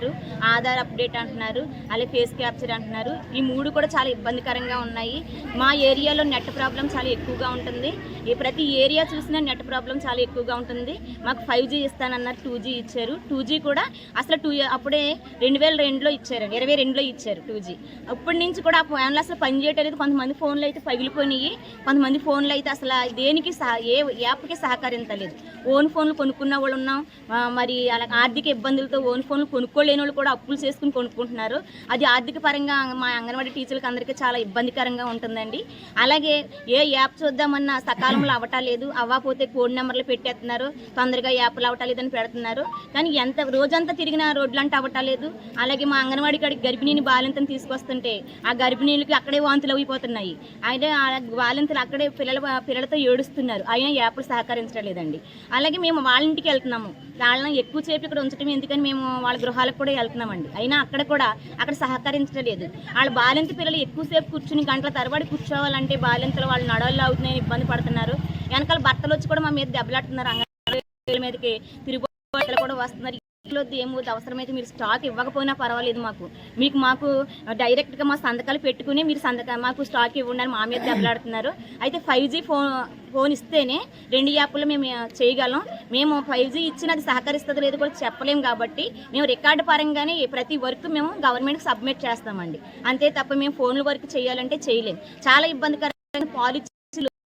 అంటున్నారు ఆధార్ అప్డేట్ అంటున్నారు అలాగే ఫేస్ క్యాప్చర్ అంటున్నారు. ఈ మూడు కూడా చాలా ఇబ్బందికరంగా ఉన్నాయి. మా ఏరియాలో నెట్ ప్రాబ్లం చాలా ఎక్కువగా ఉంటుంది. ఈ ప్రతి ఏరియా చూసినా నెట్ ప్రాబ్లం చాలా ఎక్కువగా ఉంటుంది. మాకు ఫైవ్ జీ ఇస్తానన్నారు టూ జీ ఇచ్చారు. టూ జీ కూడా అసలు టూ అప్పుడే రెండు వేల రెండులో ఇచ్చారు. ఇరవై రెండులో ఇచ్చారు టూ జీ. అప్పటి నుంచి కూడా ఆ ఫోన్లు అసలు పనిచేయటలేదు కొంతమంది ఫోన్లు అయితే పగిలిపోయినాయి. కొంతమంది ఫోన్లు అయితే అసలు దేనికి సహ ఏ యాప్కి సహకరించలేదు. ఓన్ ఫోన్లు కొనుక్కున్న వాళ్ళు ఉన్నాం మరి అలా ఆర్థిక ఇబ్బందులతో ఓన్ ఫోన్లు కొనుక్కోలేని వాళ్ళు కూడా అప్పులు చేసుకుని కొనుక్కుంటున్నారు. అది ఆర్థిక పరంగా మా అంగన్వాడీ టీచర్లకు అందరికీ చాలా ఇబ్బందికరంగా ఉంటుందండి. అలాగే ఏ యాప్ చూద్దామన్నా సకాలంలో అవ్వటాలేదు అవ్వకపోతే కోడ్ నెంబర్లు పెట్టేస్తున్నారు. తొందరగా యాప్లు అవ్వటాలేదని పెడుతున్నారు. కానీ ఎంత రోజంతా తిరిగిన రోడ్లు అంటే అవ్వటాలేదు అలాగే మా అంగన్వాడీ కాడికి గర్భిణీని బాలింతను తీసుకొస్తుంటే ఆ గర్భిణీలకి అక్కడే వాంతులు అయిపోతున్నాయి. అయితే ఆ బాలింతలు అక్కడే పిల్లల పిల్లలతో ఏడుస్తున్నారు. అయినా యాప్లు సహకరించడం లేదండి. అలాగే మేము వాళ్ళ ఇంటికి వెళ్తున్నాము. వాళ్ళని ఎక్కువ సేపు ఇక్కడ ఉంచడం ఎందుకని మేము వాళ్ళ గృహాలకు కూడా వెళ్తున్నామండి. అయినా అక్కడ కూడా అక్కడ సహకరించలేదు వాళ్ళ బాలింత పిల్లలు ఎక్కువసేపు కూర్చుని గంటల తరబడి కూర్చోవాలంటే బాలింతలు వాళ్ళు నడవల్లో అవుతున్నాయని ఇబ్బంది పడుతున్నారు. వెనకాల భర్తలు వచ్చి కూడా మా మీద దెబ్బలాడుతున్నారు. అంగ మీదకి తిరిగి కూడా వస్తున్నారు. వద్దు ఏం వద్దు అవసరమైతే మీరు స్టాక్ ఇవ్వకపోయినా పర్వాలేదు మాకు. మీకు మాకు డైరెక్ట్గా మా సంతకాలు పెట్టుకుని మీరు సంతక మాకు స్టాక్ ఇవ్వండి అని మా మీద దెబ్బలాడుతున్నారు. అయితే ఫైవ్ జీ ఫోన్ ఫోన్ ఇస్తేనే రెండు యాప్లు మేము చేయగలం. మేము ఫైవ్ జీ ఇచ్చినది సహకరిస్తుంది లేదు కూడా చెప్పలేము కాబట్టి మేము రికార్డు పరంగానే ప్రతి వర్క్ మేము గవర్నమెంట్కి సబ్మిట్ చేస్తామండి. అంతే తప్ప మేము ఫోన్ల వర్క్ చేయాలంటే చేయలేము చాలా ఇబ్బందికరంగా పాలిసీలు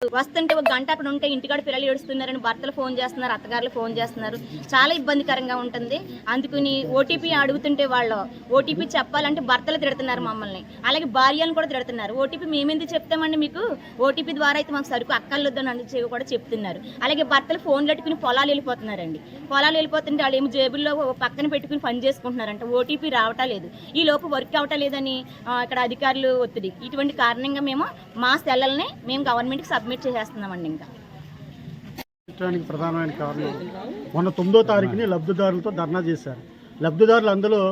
వస్తుంటే ఒక గంట అక్కడ ఉంటే ఇంటికాడ పిల్లలు ఏడుస్తున్నారని భర్తలు ఫోన్ చేస్తున్నారు అత్తగారులు ఫోన్ చేస్తున్నారు. చాలా ఇబ్బందికరంగా ఉంటుంది. అందుకని ఓటీపీ అడుగుతుంటే వాళ్ళు ఓటీపీ చెప్పాలంటే భర్తలు తిడుతున్నారు మమ్మల్ని. అలాగే భార్యలను కూడా తిడుతున్నారు. ఓటీపీ మేమెందుకు చెప్తామండి మీకు? ఓటీపీ ద్వారా అయితే మాకు సరుకు అక్కర్లేదని అని కూడా చెప్తున్నారు. అలాగే భర్తలు ఫోన్లు పెట్టుకుని పొలాలు వెళ్ళిపోతున్నారండి. పొలాలు వెళ్ళిపోతుంటే వాళ్ళు ఏమి జేబుల్లో పక్కన పెట్టుకుని పని చేసుకుంటున్నారంట. ఓటీపీ రావటం లేదు. ఈ లోపు వర్క్ అవటం లేదని ఇక్కడ అధికారులు ఒత్తిడి. ఇటువంటి కారణంగా మేము మా సెల్లల్ని మేము గవర్నమెంట్కి సబ్మిట్ చేసేస్తున్నామండి ఇంకా. పెట్టడానికి ప్రధానమైన కారణం మొన్న తొమ్మిదో తారీఖుని లబ్ధిదారులతో ధర్నా చేశారు. లబ్ధిదారులు అందులో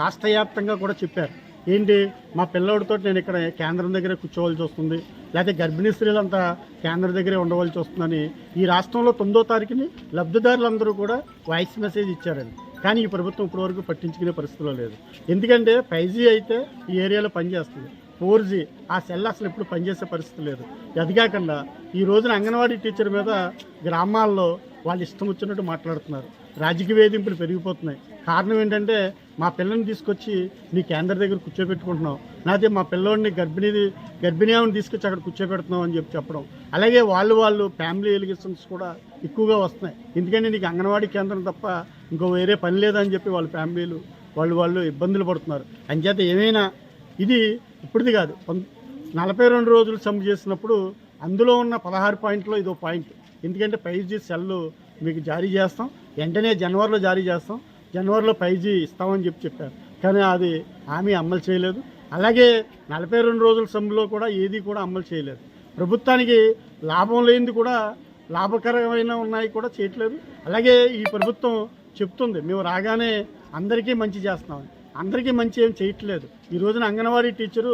రాష్ట్ర వ్యాప్తంగా కూడా చెప్పారు. ఏంటి? మా పిల్లోడితో నేను ఇక్కడ కేంద్రం దగ్గరే కూర్చోవలసి వస్తుంది లేకపోతే గర్భిణీ స్త్రీలంతా కేంద్రం దగ్గరే ఉండవలసి వస్తుందని ఈ రాష్ట్రంలో తొమ్మిదో తారీఖుని లబ్ధిదారులందరూ కూడా వాయిస్ మెసేజ్ ఇచ్చారండి. కానీ ఈ ప్రభుత్వం ఇప్పటివరకు పట్టించుకునే పరిస్థితిలో లేదు. ఎందుకంటే ఫైవ్ జీ అయితే ఈ ఏరియాలో పనిచేస్తుంది. ఫోర్ జీ ఆ సెల్ అసలు ఎప్పుడు పనిచేసే పరిస్థితి లేదు. అది కాకుండా ఈ రోజున అంగన్వాడీ టీచర్ మీద గ్రామాల్లో వాళ్ళు ఇష్టం వచ్చినట్టు మాట్లాడుతున్నారు. రాజకీయ వేధింపులు పెరిగిపోతున్నాయి. కారణం ఏంటంటే మా పిల్లని తీసుకొచ్చి నీ కేంద్ర దగ్గర కూర్చోబెట్టుకుంటున్నావు నాదే మా పిల్లోడిని గర్భిణీ గర్భిణీ ఆమెను తీసుకొచ్చి అక్కడ కూర్చోబెడుతున్నావు అని చెప్పి చెప్పడం. అలాగే వాళ్ళు వాళ్ళు ఫ్యామిలీ ఎలిగేషన్స్ కూడా ఎక్కువగా వస్తున్నాయి. ఎందుకంటే నీకు అంగన్వాడీ కేంద్రం తప్ప ఇంకో వేరే పని లేదని చెప్పి వాళ్ళ ఫ్యామిలీలు వాళ్ళు వాళ్ళు ఇబ్బందులు పడుతున్నారు. అంచేత ఏమైనా ఇది ఇప్పటిది కాదు. నలభై రెండు రోజులు సమ్ చేసినప్పుడు అందులో ఉన్న పదహారు పాయింట్లో ఇదో పాయింట్. ఎందుకంటే ఫైవ్ జీ సెల్లు మీకు జారీ చేస్తాం. వెంటనే జనవరిలో జారీ చేస్తాం. జనవరిలో ఫైవ్ జీ ఇస్తామని చెప్పి చెప్పారు. కానీ అది హామీ అమలు చేయలేదు. అలాగే నలభై రెండు రోజుల సమ్లో కూడా ఏది కూడా అమలు చేయలేదు. ప్రభుత్వానికి లాభం లేనిది కూడా లాభకరమైన ఉన్నాయి కూడా చేయట్లేదు. అలాగే ఈ ప్రభుత్వం చెప్తుంది. మేము రాగానే అందరికీ మంచి చేస్తున్నామని అందరికీ మంచి ఏం చేయట్లేదు. ఈ రోజున అంగన్వాడీ టీచరు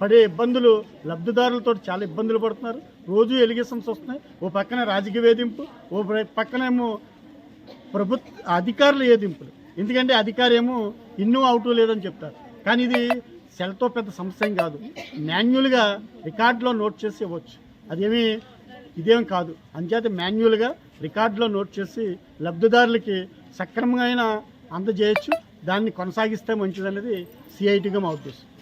పడే ఇబ్బందులు లబ్ధిదారులతో చాలా ఇబ్బందులు పడుతున్నారు. రోజు ఎలిగేషన్స్ వస్తున్నాయి. ఓ పక్కన రాజకీయ వేధింపు ఓ పక్కనేమో ప్రభుత్వ అధికారుల ఏదింపులు ఎందుకంటే అధికారి ఏమో ఇన్నూ అవుట్ లేదని చెప్తారు. కానీ ఇది సెల్తో పెద్ద సమస్య ఏం కాదు. మాన్యువల్గా రికార్డులో నోట్ చేసి ఇవ్వచ్చు. అదేమీ ఇదేం కాదు. అంచేత మాన్యువల్గా రికార్డులో నోట్ చేసి లబ్ధిదారులకి సక్రమంగా అందజేయచ్చు. దాన్ని కొనసాగిస్తే మంచిదనేది సిఐటిగా మా ఉద్దేశం.